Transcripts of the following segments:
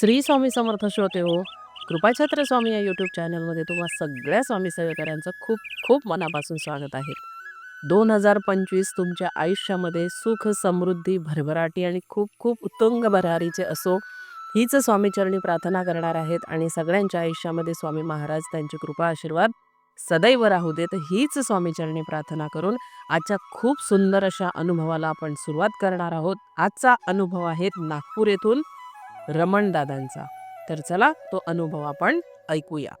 श्री स्वामी समर्थ श्रोते हो कृपाछत्र स्वामी या यूट्यूब चॅनलमध्ये तुम्हा सगळ्या स्वामी सेवेकऱ्यांचं खूप खूप मनापासून स्वागत आहे. दोन हजार पंचवीस तुमच्या आयुष्यामध्ये सुख समृद्धी भरभराटी आणि खूप खूप उत्तुंग भरारीचे असो हीच स्वामीचरणी प्रार्थना करणार आहेत आणि सगळ्यांच्या आयुष्यामध्ये स्वामी महाराज त्यांची कृपा आशीर्वाद सदैव राहू देत हीच स्वामीचरणी प्रार्थना करून आजच्या खूप सुंदर अशा अनुभवाला आपण सुरुवात करणार आहोत. आजचा अनुभव आहे नागपूर येथून रमण दादांचा. तर चला तो अनुभव आपण ऐकूया.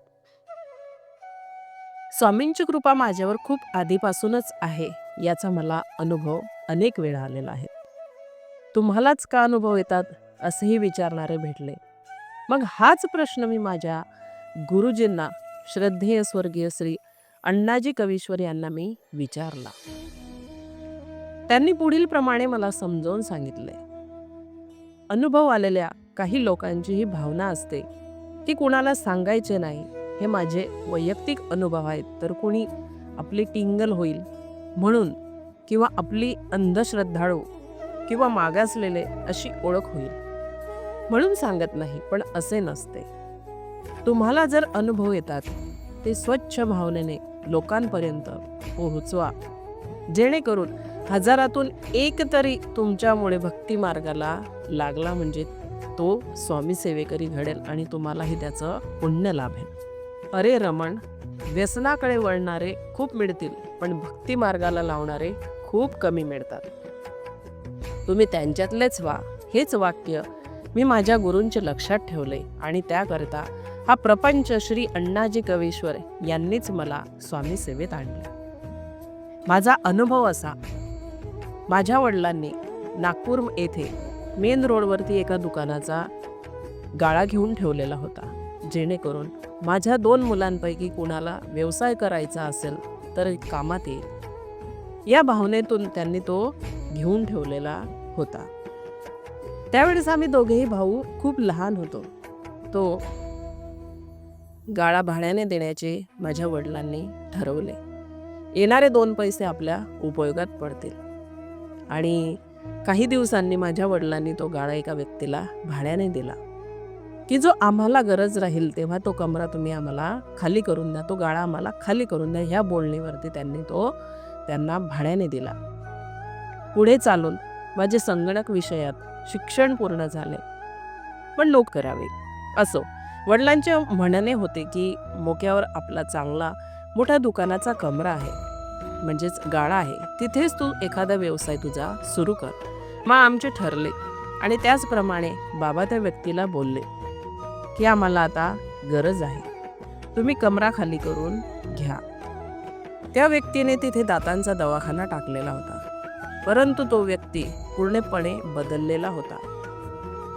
स्वामींची कृपा माझ्यावर खूप आधीपासूनच आहे याचा मला अनुभव अनेक वेळा आलेला आहे. तुम्हालाच का अनुभव येतात असेही विचारणारे भेटले. मग हाच प्रश्न मी माझ्या गुरुजींना श्रद्धेय स्वर्गीय श्री अण्णाजी कवीश्वर यांना मी विचारला. त्यांनी पुढील प्रमाणे मला समजावून सांगितले. अनुभव आलेल्या काही लोकांची ही भावना असते. की कुणाला सांगायचे नाही. हे माझे वैयक्तिक अनुभव आहेत. तर कुणी आपली टिंगल होईल म्हणून किंवा आपली अंधश्रद्धाळू किंवा मागासलेले अशी ओळख होईल म्हणून सांगत नाही पण असे नसते. तुम्हाला जर अनुभव येतात ते स्वच्छ भावनेने लोकांपर्यंत पोहोचवा. जेणेकरून हजारातून एक तरी तुमच्यामुळे भक्ती मार्गाला लागला म्हणजे तो स्वामी सेवेकरी घडेल आणि तुम्हालाही त्याचं पुण्य लाभेल. अरे रमण व्यसनाकडे वळणारे खूप मिळतील पण भक्ती मार्गाला लावणारे खूप कमी मिळतात. तुम्ही त्यांच्यातलेच व्हा हेच वाक्य मी माझ्या गुरूंचे लक्षात ठेवले आणि त्याकरता हा प्रपंच श्री अण्णाजी कवेश्वर यांनीच मला स्वामी सेवेत आणले. माझा अनुभव असा माझ्या वडिलांनी नागपूर येथे मेन रोडवरती एका दुकानाचा गाळा घेऊन ठेवलेला होता. जेणेकरून माझ्या दोन मुलांपैकी कुणाला व्यवसाय करायचा असेल तर कामात येईल. या भावनेतून त्यांनी तो घेऊन ठेवलेला होता. त्यावेळेस आम्ही दोघेही भाऊ खूप लहान होतो. तो गाळा भाड्याने देण्याचे माझ्या वडिलांनी ठरवले. येणारे दोन पैसे आपल्या उपयोगात पडतील. आणि काही दिवसांनी माझ्या वडिलांनी तो गाळा एका व्यक्तीला भाड्याने दिला. की जो आम्हाला गरज राहील तेव्हा तो कमरा तुम्ही आम्हाला खाली करून द्या तो गाळा आम्हाला खाली करून द्या ह्या बोलणीवरती त्यांनी तो त्यांना भाड्याने दिला. पुढे चालून माझे संगणक विषयात शिक्षण पूर्ण झाले. पण लोक करावे. असो वडिलांचे म्हणणे होते की मोक्यावर आपला चांगला मोठा दुकानाचा कमरा आहे. म्हणजेच गाळा आहे तिथेच तू एखादा व्यवसाय तुझा सुरू कर. मग आमचे ठरले आणि त्याचप्रमाणे बाबा त्या व्यक्तीला बोलले की आम्हाला आता गरज आहे. तुम्ही कमरा खाली करून घ्या. त्या व्यक्तीने तिथे दातांचा दवाखाना टाकलेला होता. परंतु तो व्यक्ती पूर्णपणे बदललेला होता.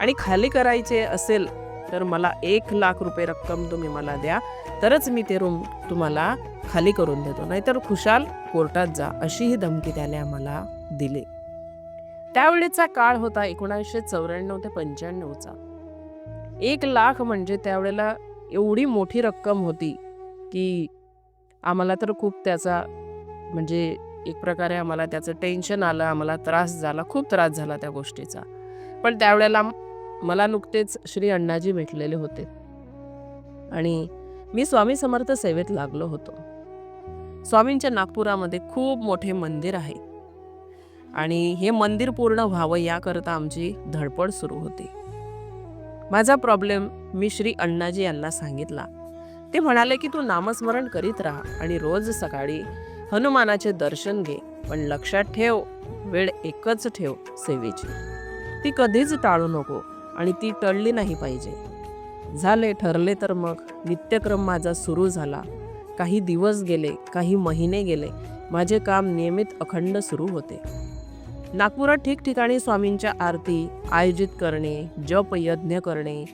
आणि खाली करायचे असेल तर मला एक लाख रुपये रक्कम तुम्ही मला द्या तरच मी ते रूम तुम्हाला खाली करून देतो. नाहीतर खुशाल कोर्टात जा अशीही धमकी त्याने आम्हाला दिली. त्यावेळेचा काळ होता एकोणीसशे चौऱ्याण्णव ते पंच्याण्णवचा एक लाख म्हणजे त्यावेळेला एवढी मोठी रक्कम होती की आम्हाला तर खूप त्याचा म्हणजे एक प्रकारे आम्हाला त्याचं टेन्शन आलं आम्हाला त्रास झाला खूप त्रास झाला त्या गोष्टीचा. पण त्यावेळेला मला नुकतेच श्री अण्णाजी भेटलेले होते. आणि मी स्वामी समर्थ सेवेत लागलो होतो. स्वामींच्या नागपुरामध्ये खूप मोठे मंदिर आहे. आणि हे मंदिर पूर्ण व्हावं याकरता आमची धडपड सुरू होती. माझा प्रॉब्लेम मी श्री अण्णाजी यांना सांगितला. ते म्हणाले की तू नामस्मरण करीत राहा आणि रोज सकाळी हनुमानाचे दर्शन घे पण लक्षात ठेव वेळ एकच ठेव सेवेची. ती कधीच टाळू नको आणि ती टळली नाही पाहिजे. झाले ठरले तर मग. नित्यक्रम माझा सुरू झाला. काही दिवस गेले काही महिने गेले माझे काम नियमित अखंड सुरू होते. नागपुरात ठिकठिकाणी स्वामींच्या आरती आयोजित करणे जप यज्ञ करणे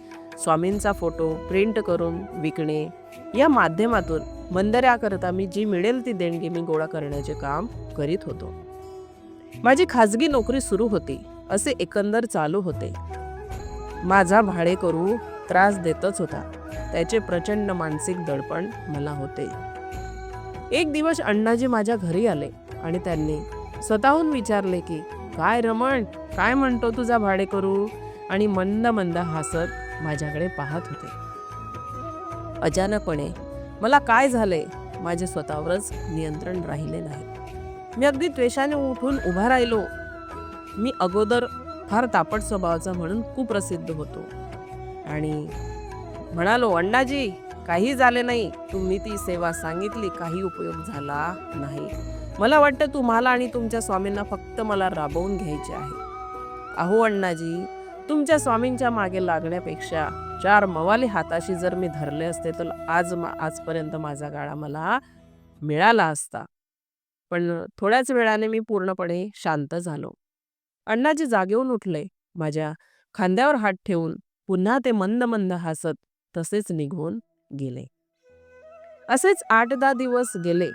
स्वामींचा फोटो प्रिंट करून विकणे या माध्यमातून मंदिराकरता मी जी मिळेल ती देणगी मी गोळा करण्याचे काम करीत होतो. माझी खाजगी नोकरी सुरू होती असे एकंदर चालू होते. माझा भाडेकरू त्रास देतच होता. त्याचे प्रचंड मानसिक दडपण मला होते. एक दिवस अण्णाजी माझ्या घरी आले आणि त्यांनी स्वतःहून विचारले की काय रमण? काय म्हणतो तुझा भाडेकरू? आणि मंद मंद हसत माझ्याकडे पाहत होते. अचानकपणे मला काय झाले? माझे स्वतःवरच नियंत्रण राहिले नाही. मी अगदी त्वेषाने उठून उभा राहिलो. मी अगोदर फार तापट स्वभावाचा म्हणून कुप्रसिद्ध होतो. आणि म्हणालो अण्णाजी काही झाले नाही. तुम्ही ती सेवा सांगितली काही उपयोग झाला नाही. मला वाटतं तुम्हाला आणि तुमच्या स्वामींना फक्त मला राबवून घ्यायचे आहे. अहो अण्णाजी तुमच्या स्वामींच्या मागे लागण्यापेक्षा चार मवाले हाताशी जर मी धरले असते तर आज मा- आजपर्यंत माझा गाळा मला मिळाला असता. पण थोड्याच वेळाने मी पूर्णपणे शांत झालो. अण्णाजी जागेहून उठले. माझ्या खांद्यावर हात ठेवून पुन्हा ते मंद मंद हसत तसेच निघून गेले. असेच आठ दहा दिवस गेले.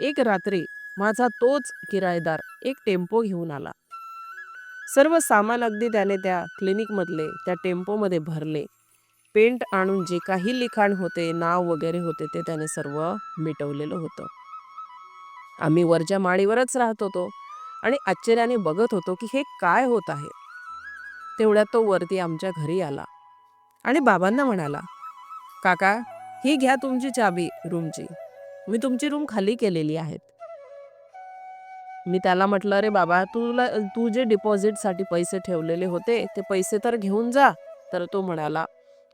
एक रात्री माझा तोच किरायदार एक टेम्पो घेऊन आला. सर्व सामान अगदी त्याने त्या क्लिनिकमधले त्या टेम्पोमध्ये भरले. पेंट आणून जे काही लिखाण होते नाव वगैरे होते ते त्याने सर्व मिटवलेलं होतं. आम्ही वरच्या माळीवरच राहत होतो आणि आश्चर्याने बघत होतो की हे काय होत आहे. तेवढ्यात तो वरती आमच्या घरी आला आणि बाबांना म्हणाला काका ही घ्या तुमची चाबी रूमची. मी तुमची रूम खाली केलेली आहेत. मी त्याला म्हटलं अरे बाबा तुला तू जे डिपॉझिटसाठी पैसे ठेवलेले होते ते पैसे तर घेऊन जा. तर तो म्हणाला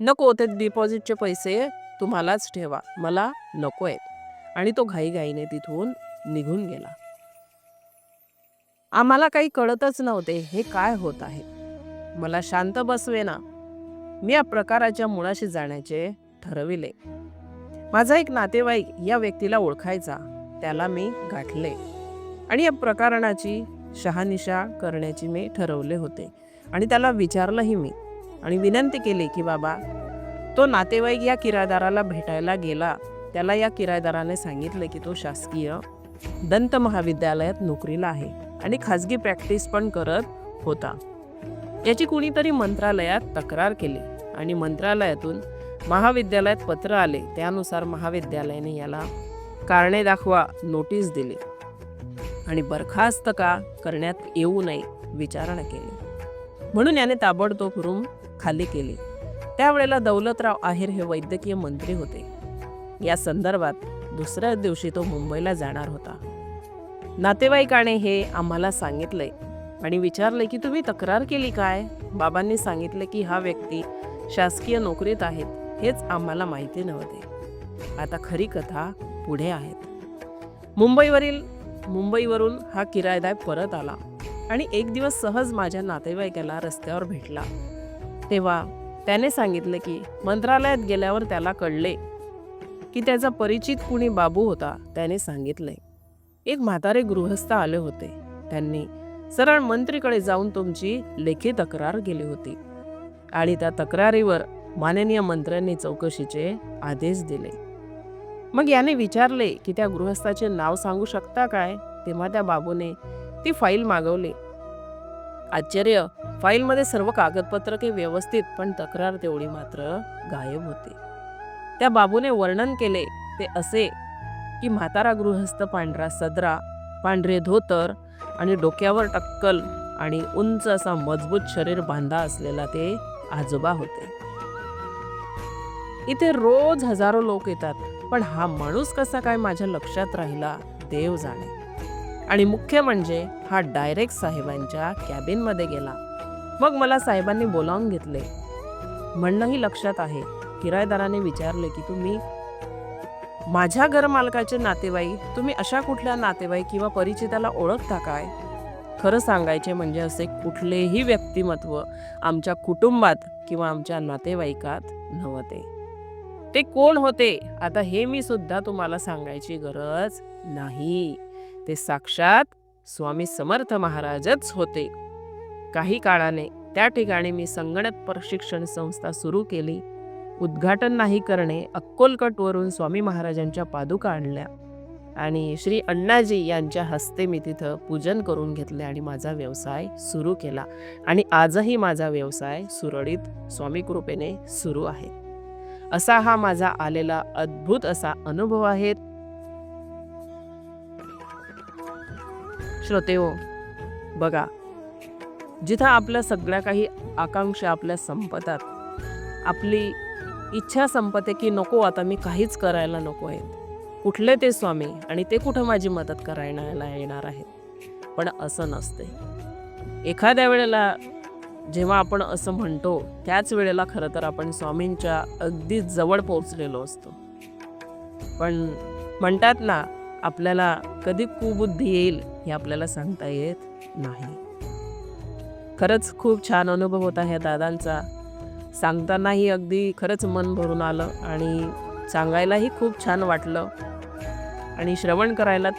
नको ते डिपॉझिटचे पैसे तुम्हालाच ठेवा. मला नको आहेत आणि तो घाईघाईने तिथून निघून गेला. आम्हाला काही कळतच नव्हते हे काय होत आहे. मला शांत बसवे ना मी या प्रकाराच्या मुळाशी जाण्याचे ठरविले. माझा एक नातेवाईक या व्यक्तीला ओळखायचा त्याला मी गाठले. आणि या प्रकरणाची शहानिशा करण्याची मी ठरवले होते. आणि त्याला विचारलंही मी. आणि विनंती केली की बाबा तो नातेवाईक या किरायदाराला भेटायला गेला. त्याला या किरायदाराने सांगितले की तो शासकीय दंत महाविद्यालयात नोकरीला आहे आणि खाजगी प्रॅक्टिस पण करत होता. याची कुणीतरी मंत्रालयात तक्रार केली आणि मंत्रालयातून महाविद्यालयात पत्र आले त्यानुसार महाविद्यालयाने याला कारणे दाखवा नोटीस दिली आणि बरखास्त का करण्यात येऊ नये विचारणा केली. म्हणून याने ताबडतोब रूम खाली केली. त्यावेळेला दौलतराव आहेर हे वैद्यकीय मंत्री होते. या संदर्भात दुसऱ्या दिवशी तो मुंबईला जाणार होता. नातेवाईकाने हे आम्हाला सांगितले आणि विचारले की तुम्ही तक्रार केली काय? बाबांनी सांगितले की हा व्यक्ती शासकीय नोकरीत आहेत. हेच आम्हाला माहिती नव्हते. आता खरी कथा पुढे आहेत. मुंबईवरील मुंबईवरून हा किरायदार परत आला आणि एक दिवस सहज माझ्या नातेवाईकाला रस्त्यावर भेटला. तेव्हा त्याने सांगितलं की मंत्रालयात गेल्यावर त्याला कळले की त्याचा परिचित कुणी बाबू होता त्याने सांगितले एक म्हातारे गृहस्थ आले होते. त्यांनी सरळ मंत्रीकडे जाऊन तुमची लेखी तक्रार केली होती. आणि त्या तक्रारीवर माननीय मंत्र्यांनी चौकशीचे आदेश दिले. मग याने विचारले की त्या गृहस्थाचे नाव सांगू शकता काय? तेव्हा त्या बाबूने ती फाईल मागवली. आश्चर्य! फाईलमध्ये सर्व कागदपत्र व्यवस्थित पण तक्रार तेवढी मात्र गायब होती. त्या बाबूने वर्णन केले ते असे की म्हातारा गृहस्थ पांढरा सदरा पांढरे धोतर आणि डोक्यावर टक्कल आणि उंच असा मजबूत शरीर बांधा असलेला ते आजोबा होते. इथे रोज हजारो लोक येतात. पण हा माणूस कसा काय माझ्या लक्षात राहिला देव जाणे. आणि मुख्य म्हणजे हा डायरेक्ट साहेबांच्या कॅबिनमध्ये गेला. मग मला साहेबांनी बोलावून घेतले. म्हणणंही लक्षात आहे. किरायदाराने विचारले की तुम्ही माझ्या घरमालकाचे नातेवाईक तुम्ही अशा कुठल्या नातेवाईक किंवा परिचिताला ओळखता काय? खरं सांगायचे म्हणजे असे कुठलेही व्यक्तिमत्व आमच्या कुटुंबात किंवा आमच्या नातेवाईकात नव्हते. ते कोण होते? आता हे मी सुद्धा तुम्हाला सांगायची गरज नाही. ते साक्षात स्वामी समर्थ महाराजच होते. काही काळाने त्या ठिकाणी मी संगणक प्रशिक्षण संस्था सुरू केली. उद्घाटन नाही करणे अक्कोलकटवरून स्वामी महाराजांच्या पादुका आणल्या आणि श्री अण्णाजी यांच्या हस्ते मी तिथं पूजन करून घेतले आणि माझा व्यवसाय सुरू केला. आणि आजही माझा व्यवसाय सुरळीत स्वामी कृपेने सुरू आहे. असा हा माझा आलेला अद्भुत असा अनुभव आहे. श्रोते हो बघा जिथं आपल्या सगळ्या काही आकांक्षा आपल्या संपतात आपली इच्छा संपते की नको आता मी काहीच करायला नको आहेत कुठले ते स्वामी आणि ते कुठं माझी मदत करायला येणार आहेत. पण असं नसते एखाद्या वेळेला जेव्हा आपण असं म्हणतो त्याच वेळेला खरं तर आपण स्वामींच्या अगदी जवळ पोचलेलो असतो. पण म्हणतात ना आपल्याला कधी कुबुद्धी येईल हे आपल्याला सांगता येत नाही. खरंच खूप छान अनुभव होता ह्या दादांचा. सांगतानाही अगदी खरंच मन भरून आलं आणि सांगायलाही खूप छान वाटलं. आणि श्रवण करायला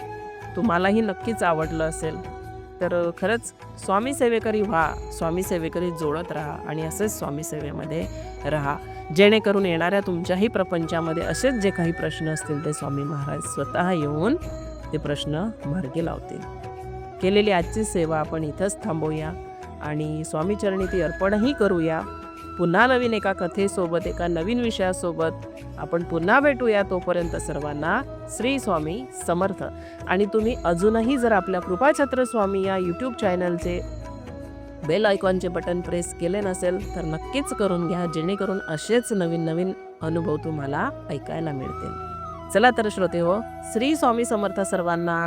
तुम्हालाही नक्कीच आवडलं असेल. तर खरंच स्वामी सेवेकरी व्हा स्वामी सेवेकरी जोडत राहा आणि असेच स्वामी सेवेमध्ये राहा. जेणेकरून येणाऱ्या तुमच्याही प्रपंचामध्ये असेच जे काही प्रश्न असतील ते स्वामी महाराज स्वतः येऊन ते प्रश्न मार्गी लावतील. केलेली आजची सेवा आपण इथंच थांबवूया आणि स्वामीचरणी ती अर्पणही करूया. पुन्हा नवीन एका कथेसोबत एका नवीन विषयासोबत आपण पुन्हा भेटूया तोपर्यंत सर्वांना. श्री स्वामी समर्थ. आणि तुम्ही अजूनही जर आपल्या कृपाछत्र स्वामी या यूट्यूब चॅनलचे बेल आयकॉनचे बटन प्रेस केले नसेल तर नक्कीच करून घ्या जेणेकरून असेच नवीन नवीन अनुभव तुम्हाला ऐकायला मिळतील. चला तर श्रोते हो श्री स्वामी समर्थ सर्वांना